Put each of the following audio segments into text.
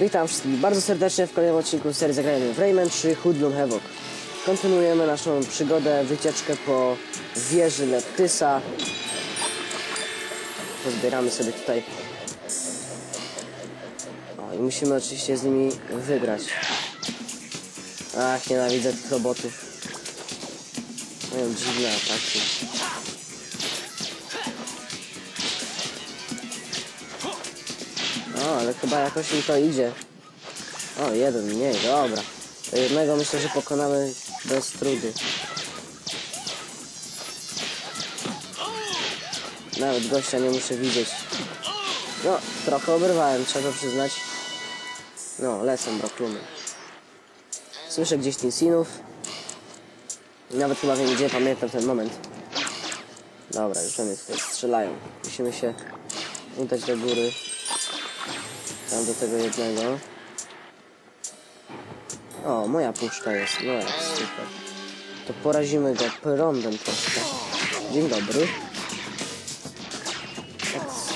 Witam wszystkich bardzo serdecznie w kolejnym odcinku serii Zagrajmy w Rayman 3 Hoodlum Havoc. Kontynuujemy naszą przygodę, wycieczkę po wieży Leptysa. Pozbieramy sobie tutaj. O, i musimy oczywiście z nimi wygrać. Ach, nienawidzę tych robotów. Mają dziwne ataki. Ale chyba jakoś mi to idzie. O, jeden mniej, dobra. To jednego myślę, że pokonamy bez trudu. Nawet gościa nie muszę widzieć. No, trochę oberwałem, trzeba przyznać. No, lecę broklumy. Słyszę gdzieś Tinsinów. Nawet chyba wiem gdzie, pamiętam ten moment. Dobra, już oni tutaj strzelają. Musimy się udać do góry. Tam do tego jednego. O, moja puszka jest. No jak super. To porazimy go prądem troszkę. Dzień dobry.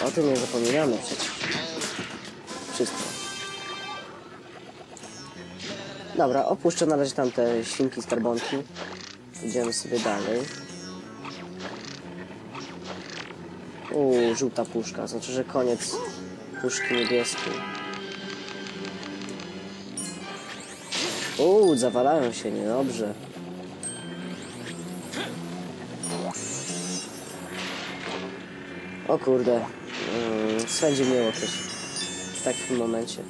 O tym nie zapominamy przecież. Wszystko. Dobra, opuszczę na razie tamte świnki skarbonki. Idziemy sobie dalej. Uuu, żółta puszka. Znaczy, że koniec puszki niebieskiej. Uuu, zawalają się niedobrze. O kurde, yy, swędzi mnie łokieć w takim momencie.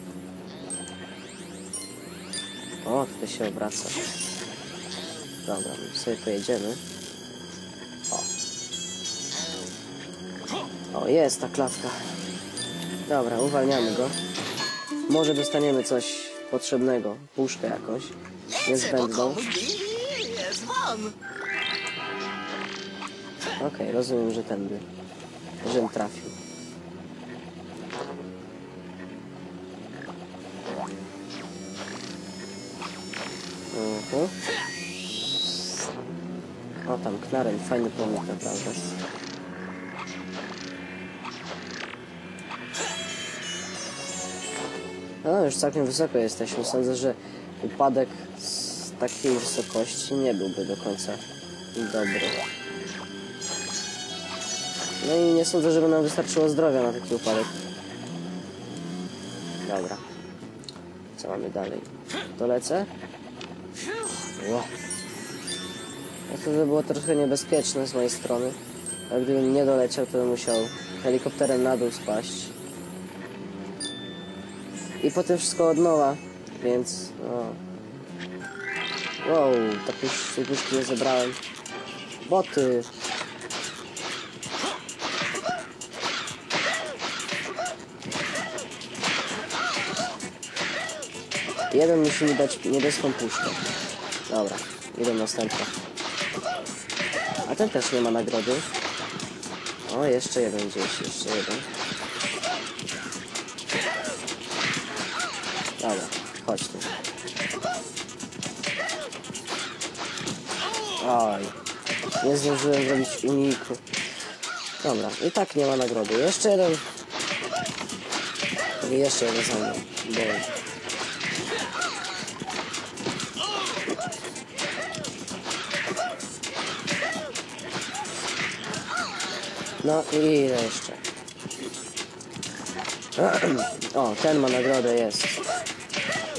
O, tutaj się obraca. Dobra, sobie pojedziemy. O. O, jest ta klatka. Dobra, uwalniamy go. Może dostaniemy coś potrzebnego. Puszkę jakąś. Niezbędną. Okej, rozumiem, że tędy. Żem trafił. Mhm. O, tam knaren, fajny pomnik naprawdę. No, już całkiem wysoko jesteśmy. Sądzę, że upadek z takiej wysokości nie byłby do końca dobry. No i nie sądzę, żeby nam wystarczyło zdrowia na taki upadek. Dobra. Co mamy dalej? Dolecę? Ło. No to by było trochę niebezpieczne z mojej strony. A gdybym nie doleciał, to bym musiał helikopterem na dół spaść. I potem wszystko od nowa, więc no. Wow, tak tej puszki nie zebrałem. Boty! Jeden musi mi dać niebieską puszkę. Dobra, idę następna. A ten też nie ma nagrody. O, jeszcze jeden gdzieś, jeszcze jeden. Chodź tu. Oj, nie zdążyłem zrobić uniku. Dobra, i tak nie ma nagrody. Jeszcze jeden. I jeszcze jeden za mną. No i ile jeszcze? O, ten ma nagrodę, jest.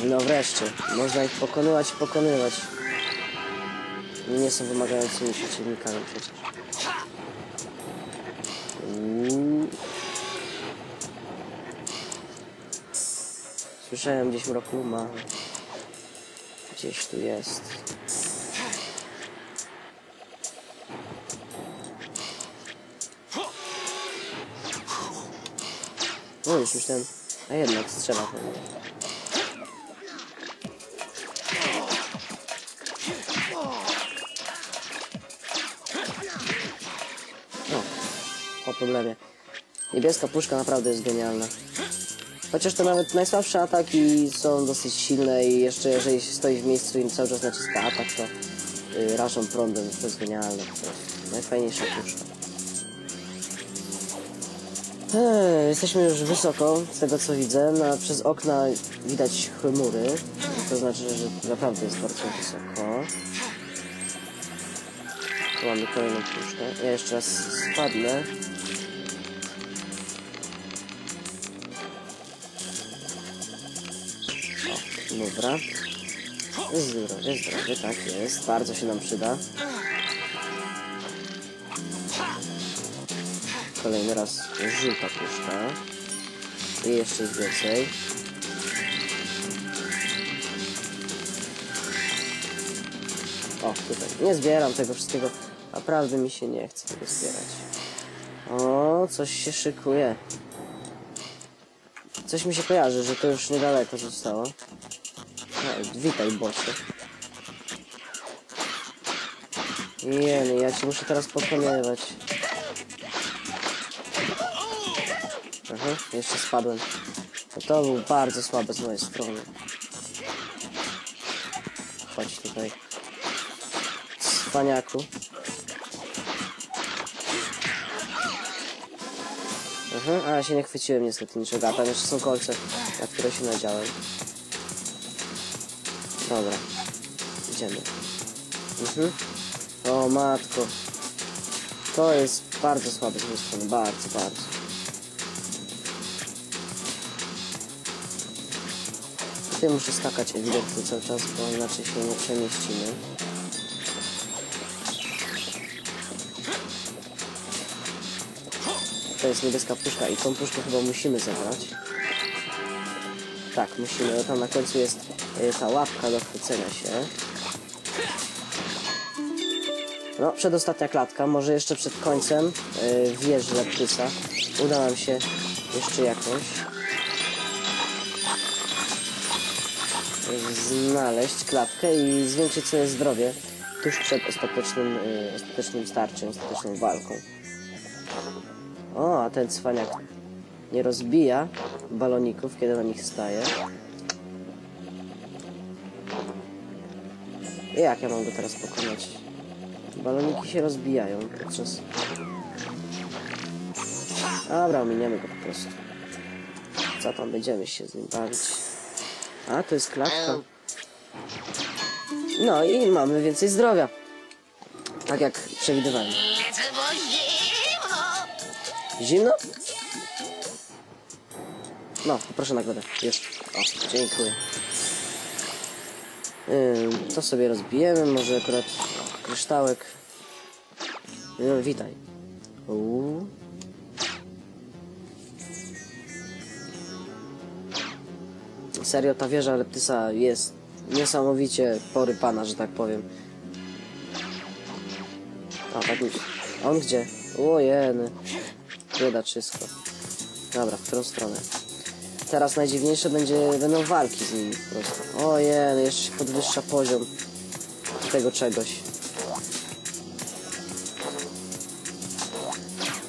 No wreszcie, można ich pokonywać i pokonywać. Nie są wymagającymi przeciwnikami przecież. Uuu. Słyszałem gdzieś mrokuma. Gdzieś tu jest. No już myślałem, a jednak strzela po problemie. Niebieska puszka naprawdę jest genialna. Chociaż to nawet najsłabsze ataki są dosyć silne i jeszcze jeżeli się stoi w miejscu i cały czas naciska atak, to yy, rażą prądem. To jest genialne po prostu. Najfajniejsza puszka. Eee, jesteśmy już wysoko, z tego co widzę. Na, przez okna widać chmury. To znaczy, że naprawdę jest bardzo wysoko. Tu mamy kolejną puszkę. Ja jeszcze raz spadnę. Dobra. Zdrowie, zdrowie, tak jest. Bardzo się nam przyda. Kolejny raz żółta puszka. I jeszcze jest więcej. O, tutaj. Nie zbieram tego wszystkiego. Naprawdę mi się nie chce tego zbierać. O, coś się szykuje. Coś mi się kojarzy, że to już niedaleko zostało. No, witaj, bosie. Jeny, ja ci muszę teraz pokonywać. Aha, jeszcze spadłem. No to był bardzo słabe z mojej strony. Chodź tutaj. Cwaniaku. Aha, a ja się nie chwyciłem niestety niczego, a tam jeszcze są kolce, na które się nadziałem. Dobra. Idziemy. Mhm. O matko. To jest bardzo słabe z mojej strony, bardzo, bardzo. Tutaj muszę skakać ewidentnie cały czas, bo inaczej się nie przemieścimy. To jest niebieska puszka i tą puszkę chyba musimy zebrać. Tak, musimy, bo tam na końcu jest y, ta łapka do chwycenia się. No, przedostatnia klatka, może jeszcze przed końcem y, wieży leptysa uda nam się jeszcze jakąś znaleźć klatkę i zwiększyć sobie zdrowie tuż przed ostatecznym, y, ostatecznym starciem, ostateczną walką. O, a ten cwaniak nie rozbija baloników, kiedy na nich staje. Jak ja mam go teraz pokonać? Baloniki się rozbijają podczas... Dobra, ominiemy go po prostu. Co tam, będziemy się z nim bawić. A, to jest klatka. No i mamy więcej zdrowia. Tak jak przewidywałem. Zimno. No, poproszę nagrodę. Już. O, dziękuję. To sobie rozbijemy, może akurat kryształek. No, witaj. Uuu. Serio, ta wieża Leptysa jest niesamowicie porypana, że tak powiem. A, tak. A on gdzie? Ojeny. Biedaczysko. Dobra, w którą stronę? Teraz najdziwniejsze będzie, będą walki z nimi po prostu. Ojej, jeszcze się podwyższa poziom tego czegoś.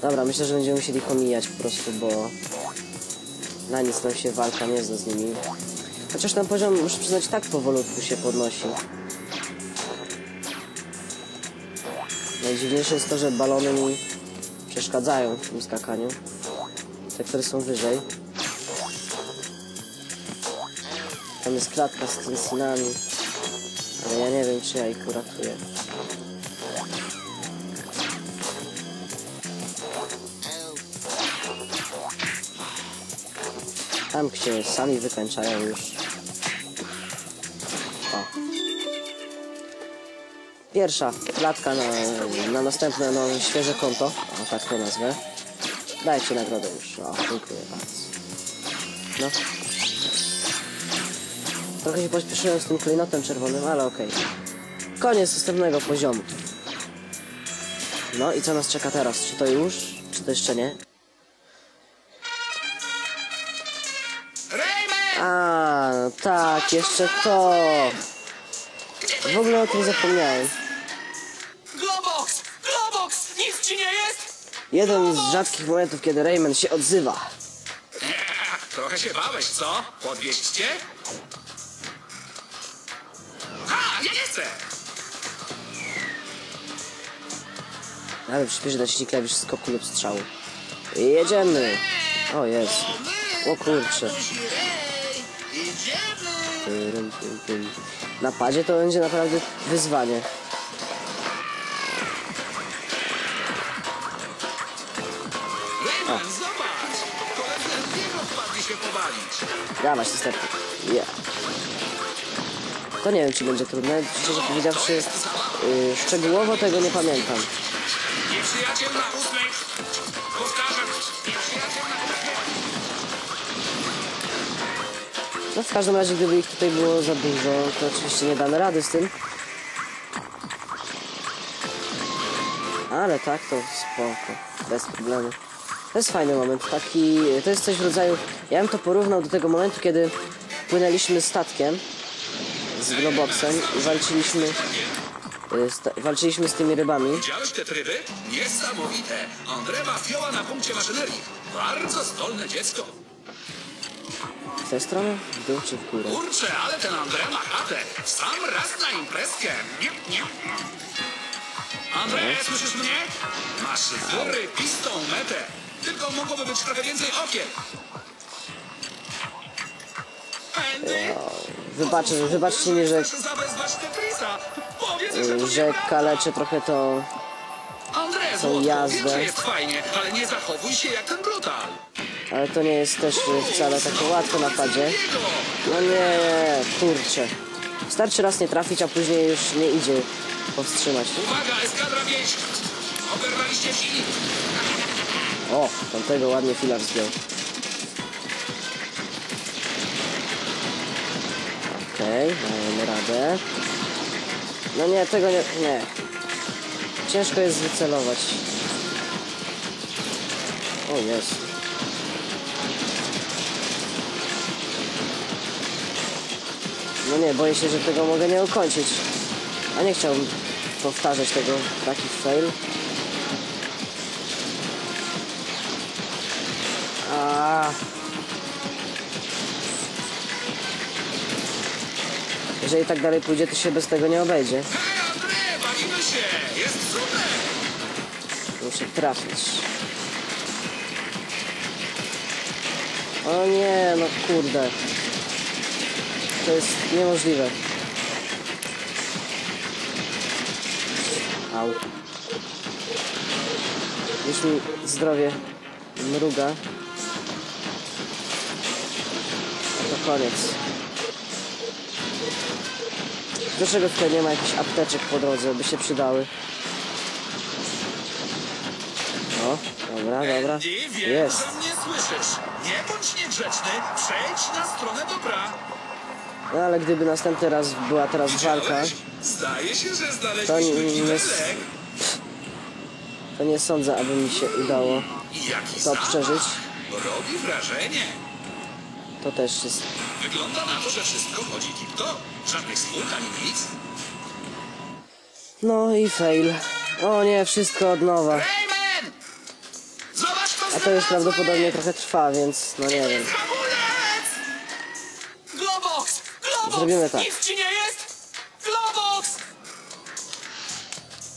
Dobra, myślę, że będziemy musieli pomijać po prostu, bo na nic nam się walka nie zda z nimi. Chociaż ten poziom, muszę przyznać, tak powolutku się podnosi. Najdziwniejsze jest to, że balony mi przeszkadzają w tym skakaniu. Te, które są wyżej. Tam jest klatka z trensinami. Ale ja nie wiem, czy ja ich uratuję. Tam się sami wykańczają już. O. Pierwsza klatka na, na następne no, świeże konto. O, tak to nazwę. Dajcie nagrodę już. O, dziękuję bardzo. No. Trochę się pośpieszyłem z tym klejnotem czerwonym, ale okej. Koniec następnego poziomu. No i co nas czeka teraz? Czy to już? Czy to jeszcze nie? A, no tak, jeszcze to. W ogóle o tym zapomniałem. Globox! Globox! Nic ci nie jest? Jeden z rzadkich momentów, kiedy Rayman się odzywa. Trochę się bałeś, co? Podwieźć cię? Ale przyspieszy naciśnij klawisz skoku lub strzału. Jedziemy. O, jest. O kurczę. Na padzie to będzie naprawdę wyzwanie. Dawać niestety. Yeah. To nie wiem, czy będzie trudne. Szczerze powiedziawszy, yy, szczegółowo tego nie pamiętam. Nieprzyjaciel na ósmej. Powtarzam, nieprzyjaciel na ósmej. No w każdym razie, gdyby ich tutaj było za dużo, to oczywiście nie damy rady z tym. Ale tak to spoko, bez problemu. To jest fajny moment, taki, to jest coś w rodzaju, ja bym to porównał do tego momentu, kiedy płynęliśmy statkiem z Globoxem i walczyliśmy, walczyliśmy z tymi rybami. Widziałeś te tryby? Niesamowite. André ma fioła na punkcie maszynerii. Bardzo zdolne dziecko. W tę stronę? W dół czy w górę? Kurczę, ale ten André ma chatę. Sam raz na imprezkę. Nie, nie. André, słyszysz mnie? Masz wyrybistą metę. Tylko mogłoby być trochę więcej okien. Andy, Wybaczę, wybaczcie mi, że, Tetrisa. Że to że kaleczę trochę to André, tą jazdę. wiem, że jest fajnie, ale nie zachowuj się jak ten brutal. Ale to nie jest też y, wcale takie łatwe na padzie. No nie, kurczę. Starczy raz nie trafić, a później już nie idzie powstrzymać. Uwaga, eskadra wieś! Oberwaliście silnik. O, tamtego ładnie filar zdjął. Okej, dajemy radę. No nie, tego nie, nie. Ciężko jest wycelować. O, jest. No nie, boję się, że tego mogę nie ukończyć. A nie chciałbym powtarzać tego, taki fail. A. Jeżeli tak dalej pójdzie, to się bez tego nie obejdzie. Muszę trafić. O nie, no kurde. To jest niemożliwe. Au. Już mi zdrowie mruga. To koniec. Dlaczego tutaj nie ma jakichś apteczek po drodze, by się przydały? O, dobra, dobra. Andy, Jest. mnie słyszysz. Nie bądź niegrzeczny, przejdź na stronę dobra. No ale gdyby następny raz była teraz walka? Zdaje się, że To znaleźliśmy nie- kibelek. to nie sądzę, aby mi się udało. I jaki To zapach. przeżyć. Robi wrażenie. To też jest. Wygląda na to, że wszystko chodzi tip-top. Żadnych spółek ani nic. No i fail. O nie, wszystko od nowa. Rayman! Zobacz A to już prawdopodobnie trochę trwa, więc no nie wiem. Hamulec! Globox! Globox! Zrobimy tak. Nic ci nie jest? Globox!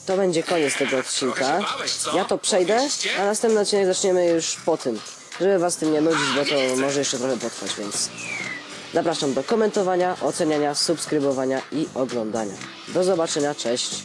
To będzie koniec tego odcinka. Ja to przejdę, a następny odcinek zaczniemy już po tym. Żeby was tym nie nudzić, bo to może jeszcze trochę potrwać, więc zapraszam do komentowania, oceniania, subskrybowania i oglądania. Do zobaczenia, cześć.